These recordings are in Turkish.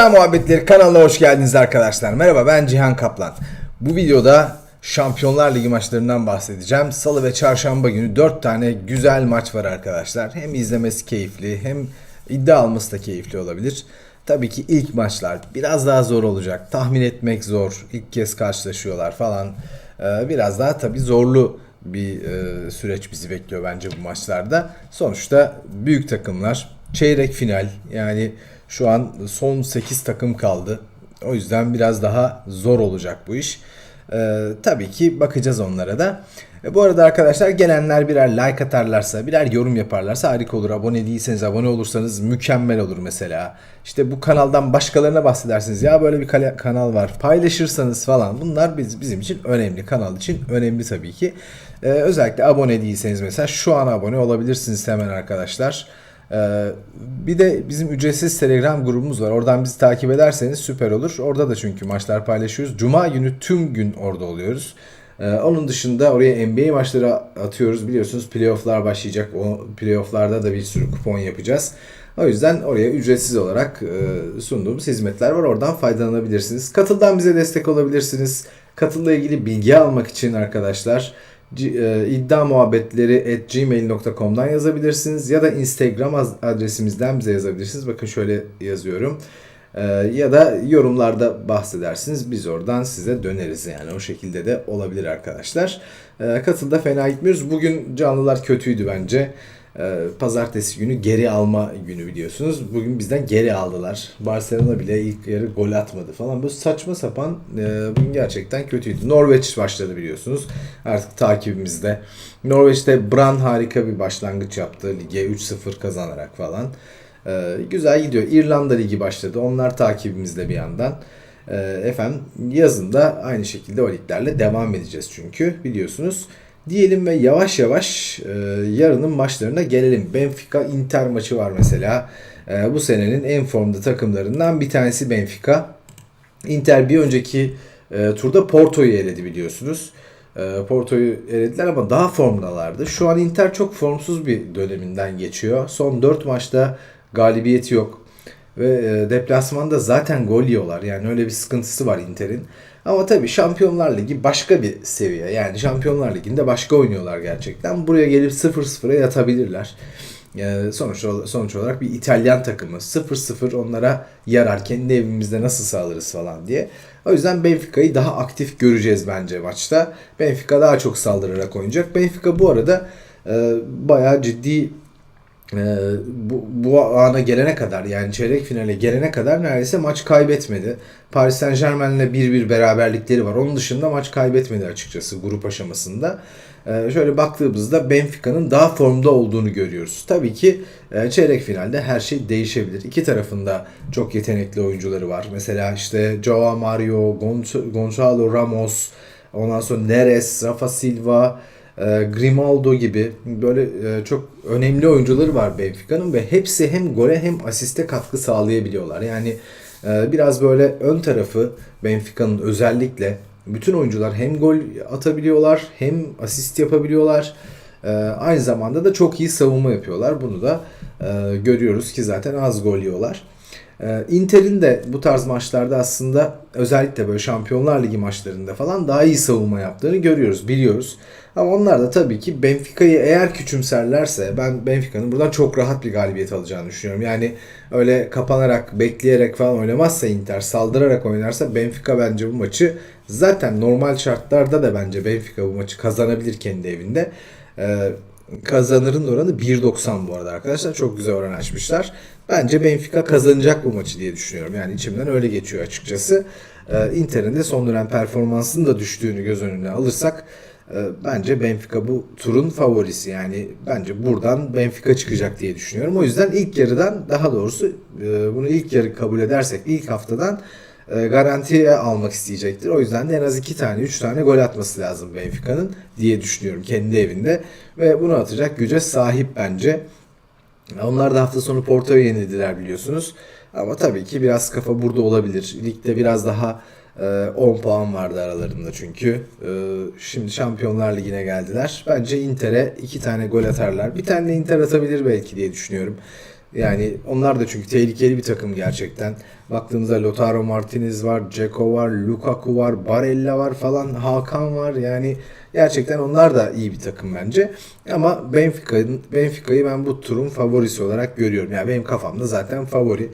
İddia Muhabbetleri kanalına hoş geldiniz arkadaşlar. Merhaba ben Cihan Kaplan. Bu videoda Şampiyonlar Ligi maçlarından bahsedeceğim. Salı ve çarşamba günü 4 tane güzel maç var arkadaşlar. Hem izlemesi keyifli hem iddia alması da keyifli olabilir. Tabii ki ilk maçlar biraz daha zor olacak. Tahmin etmek zor. İlk kez karşılaşıyorlar falan. Ee, Biraz daha tabii zorlu bir e, süreç bizi bekliyor bence bu maçlarda. Sonuçta büyük takımlar çeyrek final yani şu an son 8 takım kaldı. O yüzden biraz daha zor olacak bu iş. Ee, tabii ki bakacağız onlara da. E, bu arada arkadaşlar gelenler birer like atarlarsa, birer yorum yaparlarsa harika olur. Abone değilseniz abone olursanız mükemmel olur mesela. İşte bu kanaldan başkalarına bahsedersiniz. Ya böyle bir kanal var. Paylaşırsanız falan. Bunlar biz, bizim için önemli. Kanal için önemli tabii ki. Ee, özellikle abone değilseniz mesela şu an abone olabilirsiniz hemen arkadaşlar. Ee, bir de bizim ücretsiz Telegram grubumuz var. Oradan bizi takip ederseniz süper olur. Orada da çünkü maçlar paylaşıyoruz. Cuma günü tüm gün orada oluyoruz. Ee, onun dışında oraya NBA maçları atıyoruz. Biliyorsunuz playofflar başlayacak. O playofflarda da bir sürü kupon yapacağız. O yüzden oraya ücretsiz olarak e, sunduğumuz hizmetler var. Oradan faydalanabilirsiniz. Katıldan bize destek olabilirsiniz. Katılla ilgili bilgi almak için arkadaşlar iddia muhabbetleri at gmail.com'dan yazabilirsiniz ya da Instagram adresimizden bize yazabilirsiniz. Bakın şöyle yazıyorum. E, ya da yorumlarda bahsedersiniz. Biz oradan size döneriz yani. O şekilde de olabilir arkadaşlar. E, katılda fena gitmiyoruz. Bugün canlılar kötüydü bence. E, Pazartesi günü geri alma günü biliyorsunuz. Bugün bizden geri aldılar. Barcelona bile ilk yarı gol atmadı falan. Böyle saçma sapan e, bugün gerçekten kötüydü. Norveç başladı biliyorsunuz. Artık takibimizde. Norveç'te Bran harika bir başlangıç yaptı. Lige 3-0 kazanarak falan. E, güzel gidiyor. İrlanda Ligi başladı. Onlar takibimizde bir yandan. E, efendim yazın da aynı şekilde o liglerle devam edeceğiz çünkü biliyorsunuz. Diyelim ve yavaş yavaş e, yarının maçlarına gelelim. Benfica Inter maçı var mesela. E, bu senenin en formda takımlarından bir tanesi Benfica. Inter bir önceki e, turda Porto'yu eledi biliyorsunuz. E, Porto'yu elediler ama daha formdalardı. Şu an Inter çok formsuz bir döneminden geçiyor. Son 4 maçta galibiyeti yok. Ve e, deplasmanda zaten gol yiyorlar. Yani öyle bir sıkıntısı var Inter'in. Ama tabii Şampiyonlar Ligi başka bir seviye. Yani Şampiyonlar Ligi'nde başka oynuyorlar gerçekten. Buraya gelip 0-0'a yatabilirler. Ee, sonuç, sonuç olarak bir İtalyan takımı 0-0 onlara yarar kendi evimizde nasıl sağlarız falan diye. O yüzden Benfica'yı daha aktif göreceğiz bence maçta. Benfica daha çok saldırarak oynayacak. Benfica bu arada e, bayağı ciddi e, bu, bu ana gelene kadar yani çeyrek finale gelene kadar neredeyse maç kaybetmedi. Paris Saint Germain'le 1-1 beraberlikleri var. Onun dışında maç kaybetmedi açıkçası grup aşamasında. E, şöyle baktığımızda Benfica'nın daha formda olduğunu görüyoruz. Tabii ki e, çeyrek finalde her şey değişebilir. İki tarafında çok yetenekli oyuncuları var. Mesela işte Joao Mario, Gonç- Gonçalo Ramos, ondan sonra Neres, Rafa Silva, Grimaldo gibi böyle e, çok önemli oyuncuları var Benfica'nın ve hepsi hem gole hem asiste katkı sağlayabiliyorlar. Yani e, biraz böyle ön tarafı Benfica'nın özellikle bütün oyuncular hem gol atabiliyorlar hem asist yapabiliyorlar. E, aynı zamanda da çok iyi savunma yapıyorlar. Bunu da görüyoruz ki zaten az gol yiyorlar. Ee, Inter'in de bu tarz maçlarda aslında özellikle böyle Şampiyonlar Ligi maçlarında falan daha iyi savunma yaptığını görüyoruz, biliyoruz. Ama onlar da tabii ki Benfica'yı eğer küçümserlerse ben Benfica'nın buradan çok rahat bir galibiyet alacağını düşünüyorum. Yani öyle kapanarak, bekleyerek falan oynamazsa Inter, saldırarak oynarsa Benfica bence bu maçı zaten normal şartlarda da bence Benfica bu maçı kazanabilir kendi evinde. Ee, kazanırın oranı 1.90 bu arada arkadaşlar. Çok güzel oran açmışlar. Bence Benfica kazanacak bu maçı diye düşünüyorum. Yani içimden öyle geçiyor açıkçası. Ee, Inter'in de son dönem performansının da düştüğünü göz önüne alırsak e, bence Benfica bu turun favorisi. Yani bence buradan Benfica çıkacak diye düşünüyorum. O yüzden ilk yarıdan daha doğrusu e, bunu ilk yarı kabul edersek ilk haftadan e, garantiye almak isteyecektir. O yüzden de en az 2 tane 3 tane gol atması lazım Benfica'nın diye düşünüyorum kendi evinde. Ve bunu atacak güce sahip bence. Onlar da hafta sonu Porto'yu yenildiler biliyorsunuz. Ama tabii ki biraz kafa burada olabilir. Ligde biraz daha e, 10 puan vardı aralarında çünkü. E, şimdi Şampiyonlar Ligi'ne geldiler. Bence Inter'e 2 tane gol atarlar. Bir tane de Inter atabilir belki diye düşünüyorum. Yani onlar da çünkü tehlikeli bir takım gerçekten. Baktığımızda Lautaro Martinez var, Ceko var, Lukaku var, Barella var falan, Hakan var. Yani gerçekten onlar da iyi bir takım bence. Ama Benfica'nın Benfica'yı ben bu turun favorisi olarak görüyorum. Yani benim kafamda zaten favori.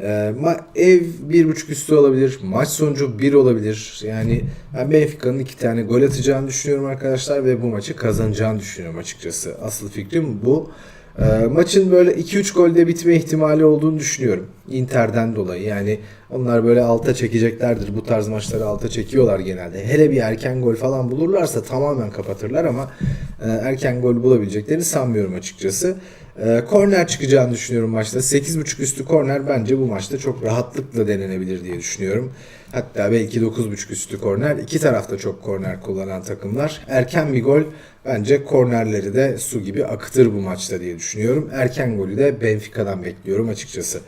Ee, ev bir buçuk üstü olabilir. Maç sonucu bir olabilir. Yani ben Benfica'nın iki tane gol atacağını düşünüyorum arkadaşlar ve bu maçı kazanacağını düşünüyorum açıkçası. Asıl fikrim bu. Ee, maçın böyle 2-3 golde bitme ihtimali olduğunu düşünüyorum. Inter'den dolayı yani onlar böyle alta çekeceklerdir. Bu tarz maçları alta çekiyorlar genelde. Hele bir erken gol falan bulurlarsa tamamen kapatırlar ama e, erken gol bulabileceklerini sanmıyorum açıkçası. E, korner çıkacağını düşünüyorum maçta. 8.5 üstü korner bence bu maçta çok rahatlıkla denenebilir diye düşünüyorum. Hatta belki 9.5 üstü korner. İki tarafta çok korner kullanan takımlar. Erken bir gol bence kornerleri de su gibi akıtır bu maçta diye düşünüyorum. Erken golü de Benfica'dan bekliyorum açıkçası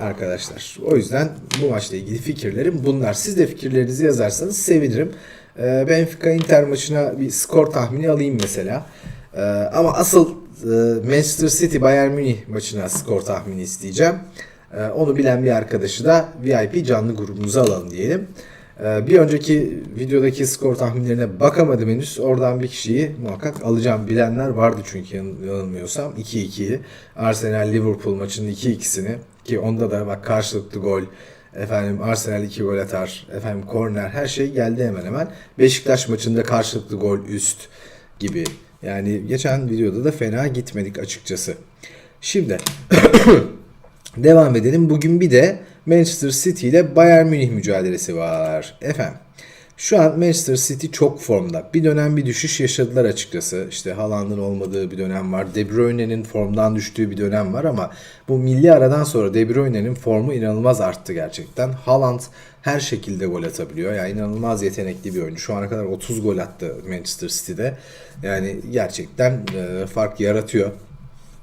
arkadaşlar. O yüzden bu maçla ilgili fikirlerim bunlar. Siz de fikirlerinizi yazarsanız sevinirim. Ee, Benfica Inter maçına bir skor tahmini alayım mesela. Ee, ama asıl Manchester City Bayern Münih maçına skor tahmini isteyeceğim. Ee, onu bilen bir arkadaşı da VIP canlı grubumuza alalım diyelim. Ee, bir önceki videodaki skor tahminlerine bakamadım henüz. Oradan bir kişiyi muhakkak alacağım. Bilenler vardı çünkü yan- yanılmıyorsam. 2-2'yi. Arsenal Liverpool maçının 2-2'sini ki onda da bak karşılıklı gol. Efendim Arsenal 2 gol atar. Efendim korner her şey geldi hemen hemen. Beşiktaş maçında karşılıklı gol üst gibi. Yani geçen videoda da fena gitmedik açıkçası. Şimdi Devam edelim. Bugün bir de Manchester City ile Bayern Münih mücadelesi var. Efendim. Şu an Manchester City çok formda. Bir dönem bir düşüş yaşadılar açıkçası. İşte Haaland'ın olmadığı bir dönem var. De Bruyne'nin formdan düştüğü bir dönem var ama bu milli aradan sonra De Bruyne'nin formu inanılmaz arttı gerçekten. Haaland her şekilde gol atabiliyor. Yani inanılmaz yetenekli bir oyuncu. Şu ana kadar 30 gol attı Manchester City'de. Yani gerçekten e, fark yaratıyor.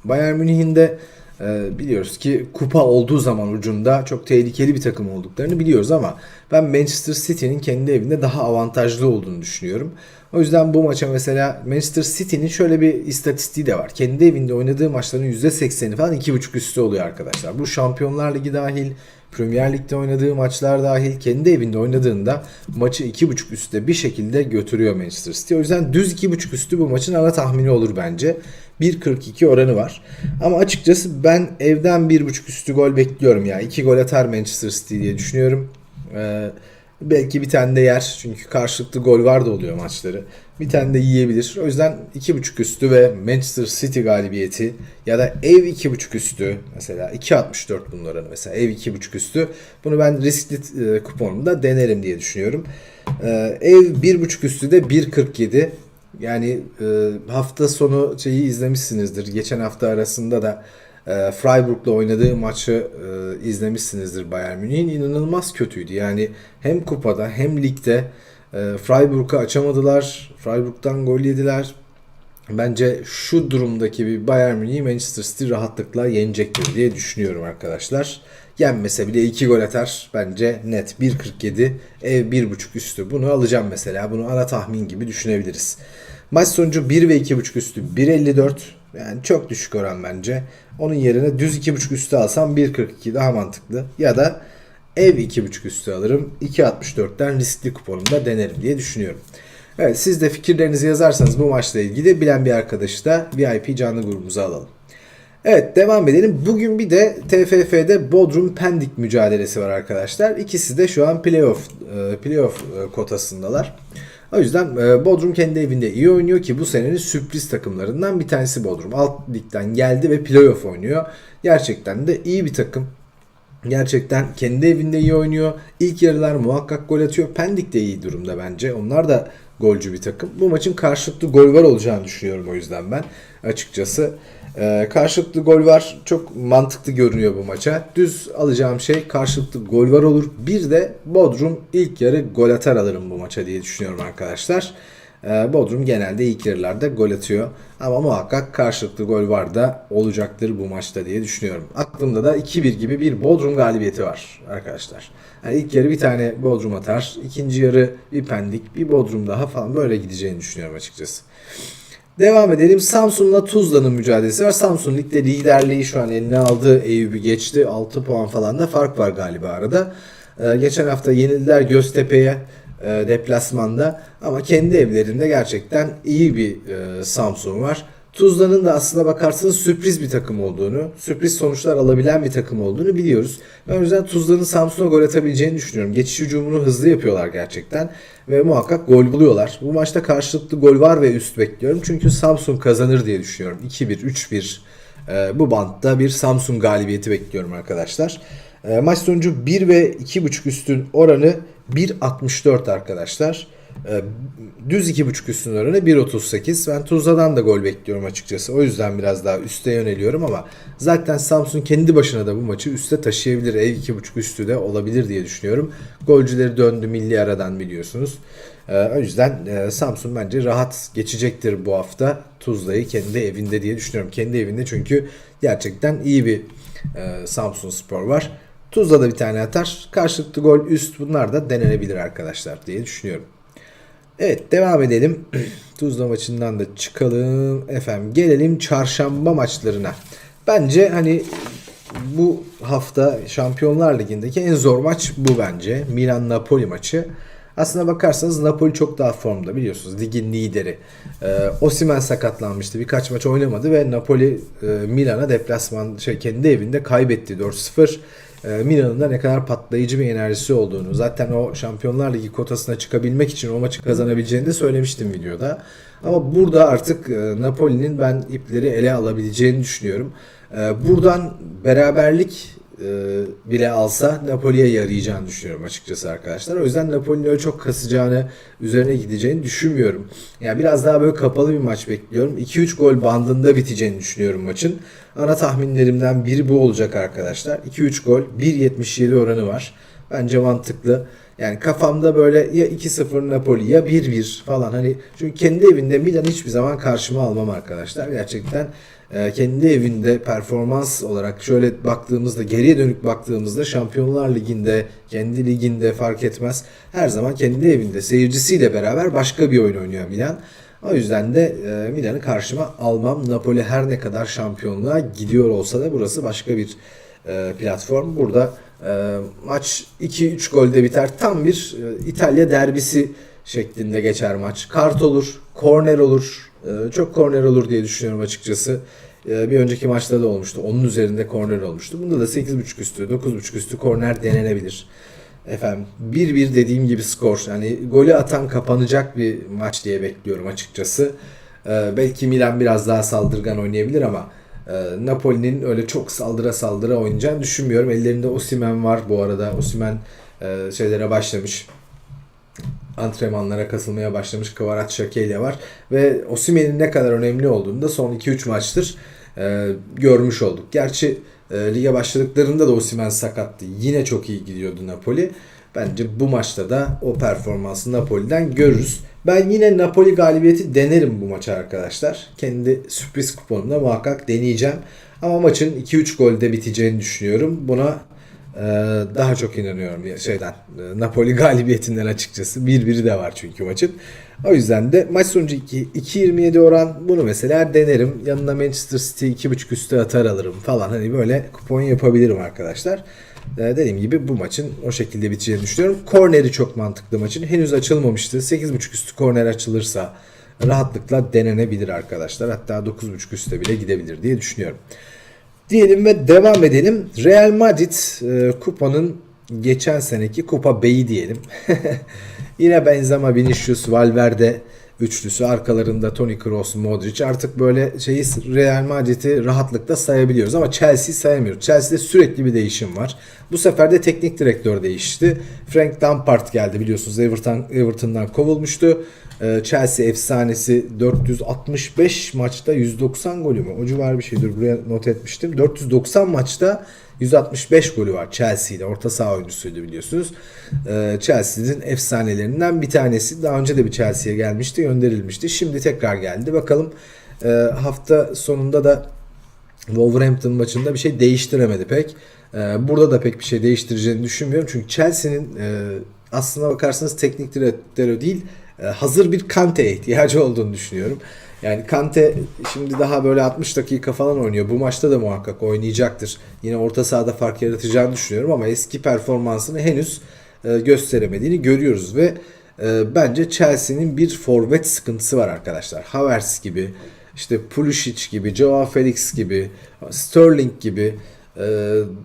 Bayern Münih'in de e, biliyoruz ki kupa olduğu zaman ucunda çok tehlikeli bir takım olduklarını biliyoruz ama ben Manchester City'nin kendi evinde daha avantajlı olduğunu düşünüyorum. O yüzden bu maça mesela Manchester City'nin şöyle bir istatistiği de var. Kendi evinde oynadığı maçların %80'i falan 2.5 üstü oluyor arkadaşlar. Bu Şampiyonlar Ligi dahil, Premier Lig'de oynadığı maçlar dahil kendi evinde oynadığında maçı 2.5 üstte bir şekilde götürüyor Manchester City. O yüzden düz 2.5 üstü bu maçın ana tahmini olur bence. 1.42 oranı var. Ama açıkçası ben evden 1.5 üstü gol bekliyorum ya. 2 gol atar Manchester City diye düşünüyorum. Ee, belki bir tane de yer. Çünkü karşılıklı gol var da oluyor maçları. Bir tane de yiyebilir. O yüzden 2.5 üstü ve Manchester City galibiyeti ya da ev 2.5 üstü mesela 2.64 bunların mesela ev 2.5 üstü. Bunu ben riskli e, kuponumda denerim diye düşünüyorum. Ee, ev 1.5 üstü de 1.47. Yani e, hafta sonu şeyi izlemişsinizdir. Geçen hafta arasında da e, Freiburg'la oynadığı maçı e, izlemişsinizdir Bayern Münih'in. inanılmaz kötüydü. Yani hem kupada hem ligde e, Freiburg'u açamadılar. Freiburg'dan gol yediler. Bence şu durumdaki bir Bayern Münih Manchester City rahatlıkla yenecektir diye düşünüyorum arkadaşlar. Yenmese bile 2 gol atar. Bence net 1.47 ev 1.5 üstü. Bunu alacağım mesela. Bunu ana tahmin gibi düşünebiliriz. Maç sonucu 1 ve 2.5 üstü 1.54. Yani çok düşük oran bence. Onun yerine düz 2.5 üstü alsam 1.42 daha mantıklı. Ya da ev 2.5 üstü alırım. 2.64'ten riskli kuponumda denerim diye düşünüyorum. Evet siz de fikirlerinizi yazarsanız bu maçla ilgili bilen bir arkadaşı da VIP canlı grubumuza alalım. Evet devam edelim. Bugün bir de TFF'de Bodrum Pendik mücadelesi var arkadaşlar. İkisi de şu an playoff e, playoff e, kotasındalar. O yüzden e, Bodrum kendi evinde iyi oynuyor ki bu senenin sürpriz takımlarından bir tanesi Bodrum. Alt ligden geldi ve playoff oynuyor. Gerçekten de iyi bir takım. Gerçekten kendi evinde iyi oynuyor. İlk yarılar muhakkak gol atıyor. Pendik de iyi durumda bence. Onlar da golcü bir takım. Bu maçın karşılıklı gol var olacağını düşünüyorum o yüzden ben açıkçası. Ee, karşılıklı gol var. Çok mantıklı görünüyor bu maça. Düz alacağım şey karşılıklı gol var olur. Bir de Bodrum ilk yarı gol atar alırım bu maça diye düşünüyorum arkadaşlar. Ee, Bodrum genelde ilk yarılarda gol atıyor. Ama muhakkak karşılıklı gol var da olacaktır bu maçta diye düşünüyorum. Aklımda da 2-1 gibi bir Bodrum galibiyeti var arkadaşlar. Yani ilk yarı bir tane Bodrum atar. ikinci yarı bir Pendik, bir Bodrum daha falan böyle gideceğini düşünüyorum açıkçası. Devam edelim. Samsun'la Tuzla'nın mücadelesi var. Samsun ligde liderliği şu an eline aldı. Eyüp'ü geçti. 6 puan falan da fark var galiba arada. Ee, geçen hafta yenildiler Göztepe'ye e, deplasmanda ama kendi evlerinde gerçekten iyi bir e, Samsun var. Tuzla'nın da aslına bakarsanız sürpriz bir takım olduğunu, sürpriz sonuçlar alabilen bir takım olduğunu biliyoruz. Ben o yüzden Tuzla'nın Samsun'a gol atabileceğini düşünüyorum. Geçiş hücumunu hızlı yapıyorlar gerçekten ve muhakkak gol buluyorlar. Bu maçta karşılıklı gol var ve üst bekliyorum. Çünkü Samsun kazanır diye düşünüyorum. 2-1, 3-1 e, bu bantta bir Samsun galibiyeti bekliyorum arkadaşlar. E, maç sonucu 1 ve 2.5 üstün oranı 1.64 arkadaşlar. E, düz 2.5 üstün oranı 1.38. Ben Tuzla'dan da gol bekliyorum açıkçası. O yüzden biraz daha üste yöneliyorum ama zaten Samsun kendi başına da bu maçı üste taşıyabilir. Ev 2.5 üstü de olabilir diye düşünüyorum. Golcüleri döndü milli aradan biliyorsunuz. E, o yüzden e, Samsun bence rahat geçecektir bu hafta Tuzla'yı kendi evinde diye düşünüyorum. Kendi evinde çünkü gerçekten iyi bir e, Samsun Spor var. Tuzla da bir tane atar. Karşılıklı gol üst bunlar da denenebilir arkadaşlar diye düşünüyorum. Evet devam edelim. Tuzla maçından da çıkalım. Efendim gelelim çarşamba maçlarına. Bence hani bu hafta Şampiyonlar Ligi'ndeki en zor maç bu bence. Milan-Napoli maçı. Aslına bakarsanız Napoli çok daha formda biliyorsunuz. Ligin lideri. Ee, Osimhen sakatlanmıştı. Birkaç maç oynamadı ve Napoli e, Milan'a deplasman şey kendi evinde kaybetti 4-0. Ee, Milan'ın da ne kadar patlayıcı bir enerjisi olduğunu zaten o Şampiyonlar Ligi kotasına çıkabilmek için o maçı kazanabileceğini de söylemiştim videoda. Ama burada artık e, Napoli'nin ben ipleri ele alabileceğini düşünüyorum. E, buradan beraberlik bile alsa Napoli'ye yarayacağını düşünüyorum açıkçası arkadaşlar. O yüzden Napoli'nin çok kasacağını, üzerine gideceğini düşünmüyorum. Yani biraz daha böyle kapalı bir maç bekliyorum. 2-3 gol bandında biteceğini düşünüyorum maçın. Ana tahminlerimden biri bu olacak arkadaşlar. 2-3 gol, 1.77 oranı var. Bence mantıklı. Yani kafamda böyle ya 2-0 Napoli ya 1-1 falan hani çünkü kendi evinde Milan hiçbir zaman karşıma almam arkadaşlar. Gerçekten e, kendi evinde performans olarak şöyle baktığımızda geriye dönük baktığımızda Şampiyonlar Ligi'nde kendi liginde fark etmez. Her zaman kendi evinde seyircisiyle beraber başka bir oyun oynuyor Milan. O yüzden de e, Milan'ı karşıma almam. Napoli her ne kadar şampiyonluğa gidiyor olsa da burası başka bir e, platform. Burada e, maç 2-3 golde biter. Tam bir İtalya derbisi şeklinde geçer maç. Kart olur, korner olur. E, çok korner olur diye düşünüyorum açıkçası. E, bir önceki maçta da olmuştu. Onun üzerinde korner olmuştu. Bunda da 8.5 üstü, 9.5 üstü korner denenebilir. Efendim 1-1 dediğim gibi skor. Yani golü atan kapanacak bir maç diye bekliyorum açıkçası. E, belki Milan biraz daha saldırgan oynayabilir ama Napoli'nin öyle çok saldıra saldıra oynayacağını düşünmüyorum. Ellerinde Osimen var bu arada. Osimen şeylere başlamış. Antrenmanlara katılmaya başlamış. Kvarat Şakelya var. Ve Osimen'in ne kadar önemli olduğunu da son 2-3 maçtır e, görmüş olduk. Gerçi e, lige başladıklarında da Osimen sakattı. Yine çok iyi gidiyordu Napoli. Bence bu maçta da o performansı Napoli'den görürüz. Ben yine Napoli galibiyeti denerim bu maça arkadaşlar. Kendi sürpriz kuponumda muhakkak deneyeceğim. Ama maçın 2-3 golde biteceğini düşünüyorum. Buna daha çok inanıyorum şeyden. e, Napoli galibiyetinden açıkçası. 1-1'i de var çünkü maçın. O yüzden de maç sonucu 2 2.27 oran bunu mesela denerim. Yanına Manchester City 2.5 üstü atar alırım falan. Hani böyle kupon yapabilirim arkadaşlar. Ee, dediğim gibi bu maçın o şekilde biteceğini düşünüyorum. Korneri çok mantıklı maçın. Henüz açılmamıştı. 8.5 üstü korner açılırsa rahatlıkla denenebilir arkadaşlar. Hatta 9.5 üstte bile gidebilir diye düşünüyorum. Diyelim ve devam edelim. Real Madrid e, kupanın geçen seneki kupa beyi diyelim. Yine Benzema, Vinicius, Valverde üçlüsü arkalarında Toni Kroos, Modric artık böyle şeyi Real Madrid'i rahatlıkla sayabiliyoruz ama Chelsea sayamıyoruz. Chelsea'de sürekli bir değişim var. Bu sefer de teknik direktör değişti. Frank Lampard geldi biliyorsunuz Everton Everton'dan kovulmuştu. Ee, Chelsea efsanesi 465 maçta 190 golü mü? O civar bir şeydir. Buraya not etmiştim. 490 maçta 165 golü var Chelsea'de. Orta saha oyuncusuydu biliyorsunuz. Ee, Chelsea'nin efsanelerinden bir tanesi. Daha önce de bir Chelsea'ye gelmişti, gönderilmişti. Şimdi tekrar geldi. Bakalım e, hafta sonunda da Wolverhampton maçında bir şey değiştiremedi pek. Ee, burada da pek bir şey değiştireceğini düşünmüyorum. Çünkü Chelsea'nin e, aslına bakarsanız teknik direktörü değil hazır bir Kante'ye ihtiyacı olduğunu düşünüyorum. Yani Kante şimdi daha böyle 60 dakika falan oynuyor. Bu maçta da muhakkak oynayacaktır. Yine orta sahada fark yaratacağını düşünüyorum ama eski performansını henüz e, gösteremediğini görüyoruz ve e, bence Chelsea'nin bir forvet sıkıntısı var arkadaşlar. Havertz gibi, işte Pulisic gibi, Joao Felix gibi, Sterling gibi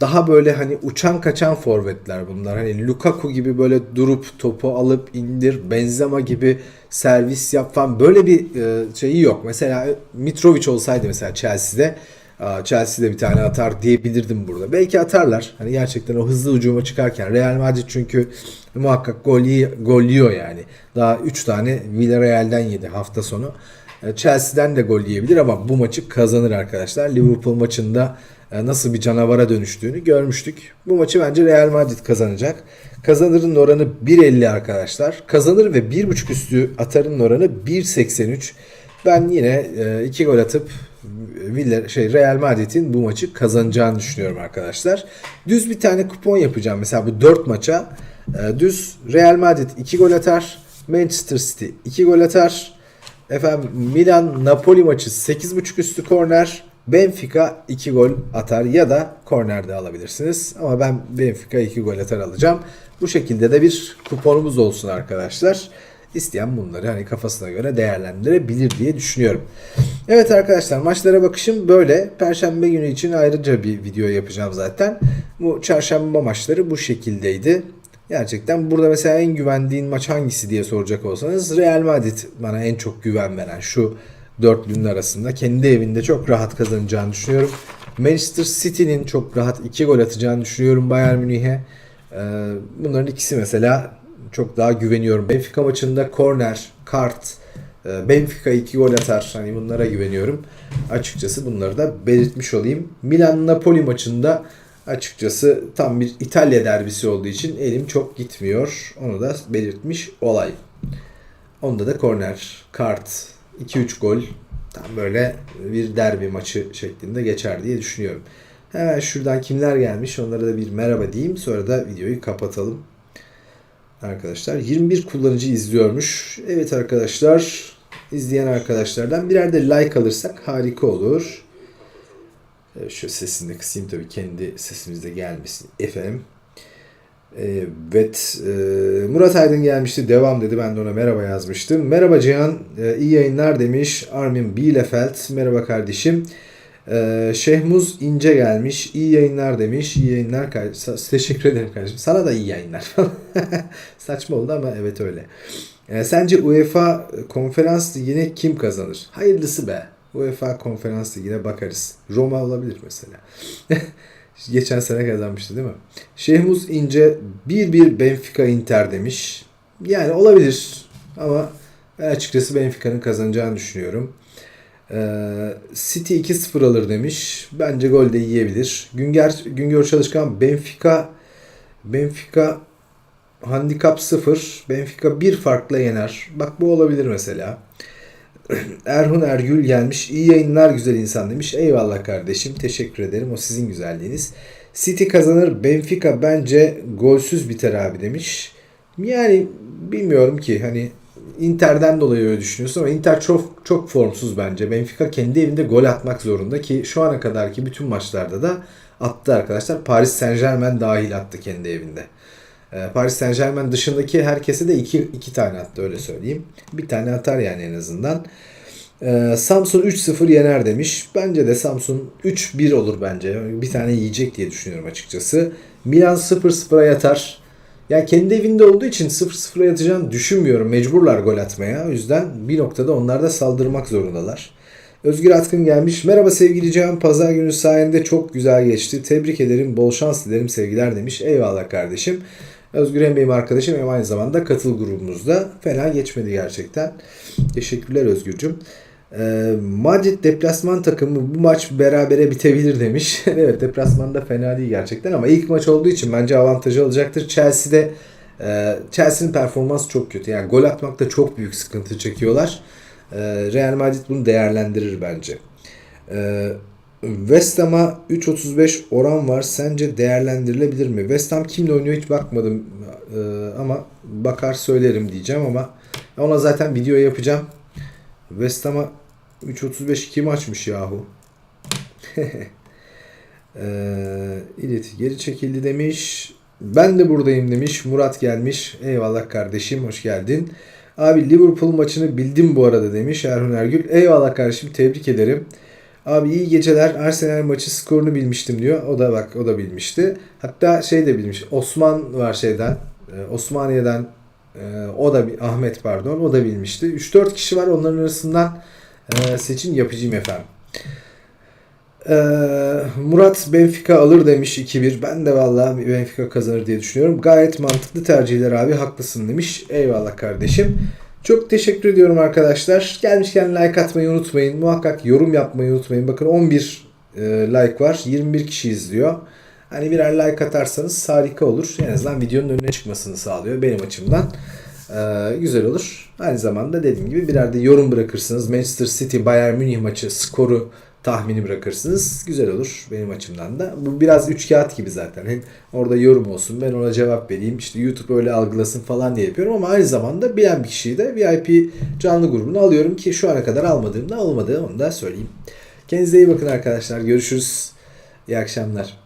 daha böyle hani uçan kaçan forvetler bunlar. Hani Lukaku gibi böyle durup topu alıp indir, Benzema gibi servis yap falan böyle bir e, şeyi yok. Mesela Mitrovic olsaydı mesela Chelsea'de Chelsea'de bir tane atar diyebilirdim burada. Belki atarlar. Hani gerçekten o hızlı ucuma çıkarken Real Madrid çünkü muhakkak gol, yi- gol yiyor yani. Daha 3 tane Villarreal'den yedi hafta sonu. E, Chelsea'den de gol yiyebilir ama bu maçı kazanır arkadaşlar. Liverpool maçında e, nasıl bir canavara dönüştüğünü görmüştük. Bu maçı bence Real Madrid kazanacak. Kazanırın oranı 1.50 arkadaşlar. Kazanır ve 1.5 üstü atarın oranı 1.83. Ben yine 2 gol atıp Villa şey Real Madrid'in bu maçı kazanacağını düşünüyorum arkadaşlar. Düz bir tane kupon yapacağım. Mesela bu 4 maça e, düz Real Madrid 2 gol atar. Manchester City 2 gol atar. Efendim Milan Napoli maçı 8.5 üstü korner. Benfica 2 gol atar ya da kornerde alabilirsiniz. Ama ben Benfica 2 gol atar alacağım. Bu şekilde de bir kuponumuz olsun arkadaşlar. İsteyen bunları hani kafasına göre değerlendirebilir diye düşünüyorum. Evet arkadaşlar maçlara bakışım böyle. Perşembe günü için ayrıca bir video yapacağım zaten. Bu çarşamba maçları bu şekildeydi. Gerçekten burada mesela en güvendiğin maç hangisi diye soracak olsanız Real Madrid bana en çok güven veren şu dörtlünün arasında. Kendi evinde çok rahat kazanacağını düşünüyorum. Manchester City'nin çok rahat iki gol atacağını düşünüyorum Bayern Münih'e. Ee, Bunların ikisi mesela çok daha güveniyorum. Benfica maçında korner, kart, e, Benfica 2 gol atar. Hani bunlara güveniyorum. Açıkçası bunları da belirtmiş olayım. Milan Napoli maçında açıkçası tam bir İtalya derbisi olduğu için elim çok gitmiyor. Onu da belirtmiş olay. Onda da korner, kart, 2-3 gol tam böyle bir derbi maçı şeklinde geçer diye düşünüyorum. Hemen şuradan kimler gelmiş onlara da bir merhaba diyeyim. Sonra da videoyu kapatalım. Arkadaşlar 21 kullanıcı izliyormuş. Evet arkadaşlar izleyen arkadaşlardan birer de like alırsak harika olur. Evet, şu sesini de kısayım tabii kendi sesimizde gelmesin. Efendim. Evet. e, Murat Aydın gelmişti. Devam dedi. Ben de ona merhaba yazmıştım. Merhaba Cihan. E, iyi yayınlar demiş. Armin Bielefeld. Merhaba kardeşim. E, Şehmuz İnce gelmiş. İyi yayınlar demiş. İyi yayınlar kardeşim. Teşekkür ederim kardeşim. Sana da iyi yayınlar. Saçma oldu ama evet öyle. Sence UEFA konferans ligine kim kazanır? Hayırlısı be. UEFA konferans ligine bakarız. Roma olabilir mesela. Geçen sene kazanmıştı değil mi? Şehmuz İnce 1-1 Benfica Inter demiş. Yani olabilir ama ben açıkçası Benfica'nın kazanacağını düşünüyorum. Ee, City 2-0 alır demiş. Bence gol de yiyebilir. Günger, Güngör Çalışkan Benfica Benfica handikap 0. Benfica bir farkla yener. Bak bu olabilir mesela. Erhun Ergül gelmiş. İyi yayınlar güzel insan demiş. Eyvallah kardeşim. Teşekkür ederim. O sizin güzelliğiniz. City kazanır. Benfica bence golsüz biter abi demiş. Yani bilmiyorum ki hani Inter'den dolayı öyle düşünüyorsun ama Inter çok çok formsuz bence. Benfica kendi evinde gol atmak zorunda ki şu ana kadarki bütün maçlarda da attı arkadaşlar. Paris Saint Germain dahil attı kendi evinde. Ee, Paris Saint Germain dışındaki herkese de iki, iki tane attı öyle söyleyeyim. Bir tane atar yani en azından. Ee, Samsun 3-0 yener demiş. Bence de Samsun 3-1 olur bence. Bir tane yiyecek diye düşünüyorum açıkçası. Milan 0-0'a yatar. Ya kendi evinde olduğu için 0-0'a yatacağını düşünmüyorum. Mecburlar gol atmaya. O yüzden bir noktada onlar da saldırmak zorundalar. Özgür Atkın gelmiş. Merhaba sevgili Can. Pazar günü sayende çok güzel geçti. Tebrik ederim. Bol şans dilerim sevgiler demiş. Eyvallah kardeşim. Özgür hem benim arkadaşım hem aynı zamanda katıl grubumuzda. Fena geçmedi gerçekten. Teşekkürler Özgürcüm. Ee, Madrid deplasman takımı bu maç berabere bitebilir demiş. evet deplasmanda fena değil gerçekten ama ilk maç olduğu için bence avantajı alacaktır. Chelsea'de e, Chelsea'nin performansı çok kötü. Yani gol atmakta çok büyük sıkıntı çekiyorlar. E, Real Madrid bunu değerlendirir bence. E, West Ham'a 3.35 oran var. Sence değerlendirilebilir mi? West Ham kimle oynuyor hiç bakmadım E, ama bakar söylerim diyeceğim ama ona zaten video yapacağım. West Ham'a 3.35 kim açmış yahu? Ee, İleti geri çekildi demiş. Ben de buradayım demiş. Murat gelmiş. Eyvallah kardeşim hoş geldin. Abi Liverpool maçını bildim bu arada demiş Erhun Ergül. Eyvallah kardeşim tebrik ederim. Abi iyi geceler. Arsenal maçı skorunu bilmiştim diyor. O da bak o da bilmişti. Hatta şey de bilmiş. Osman var şeyden. e, Osmaniye'den e, o da Ahmet pardon o da bilmişti. 3-4 kişi var onların arasından e, seçim yapacağım efendim. Murat Benfica alır demiş 2-1. Ben de vallahi Benfica kazanır diye düşünüyorum. Gayet mantıklı tercihler abi haklısın demiş. Eyvallah kardeşim. Çok teşekkür ediyorum arkadaşlar. Gelmişken like atmayı unutmayın. Muhakkak yorum yapmayı unutmayın. Bakın 11 e, like var. 21 kişi izliyor. Hani birer like atarsanız harika olur. En azından videonun önüne çıkmasını sağlıyor benim açımdan. Ee, güzel olur. Aynı zamanda dediğim gibi birer de yorum bırakırsınız. Manchester City Bayern Münih maçı skoru tahmini bırakırsınız. Güzel olur benim açımdan da. Bu biraz üç kağıt gibi zaten. Hem orada yorum olsun ben ona cevap vereyim. İşte YouTube öyle algılasın falan diye yapıyorum ama aynı zamanda bilen bir kişiyi de VIP canlı grubuna alıyorum ki şu ana kadar almadığımda olmadı onu da söyleyeyim. Kendinize iyi bakın arkadaşlar. Görüşürüz. İyi akşamlar.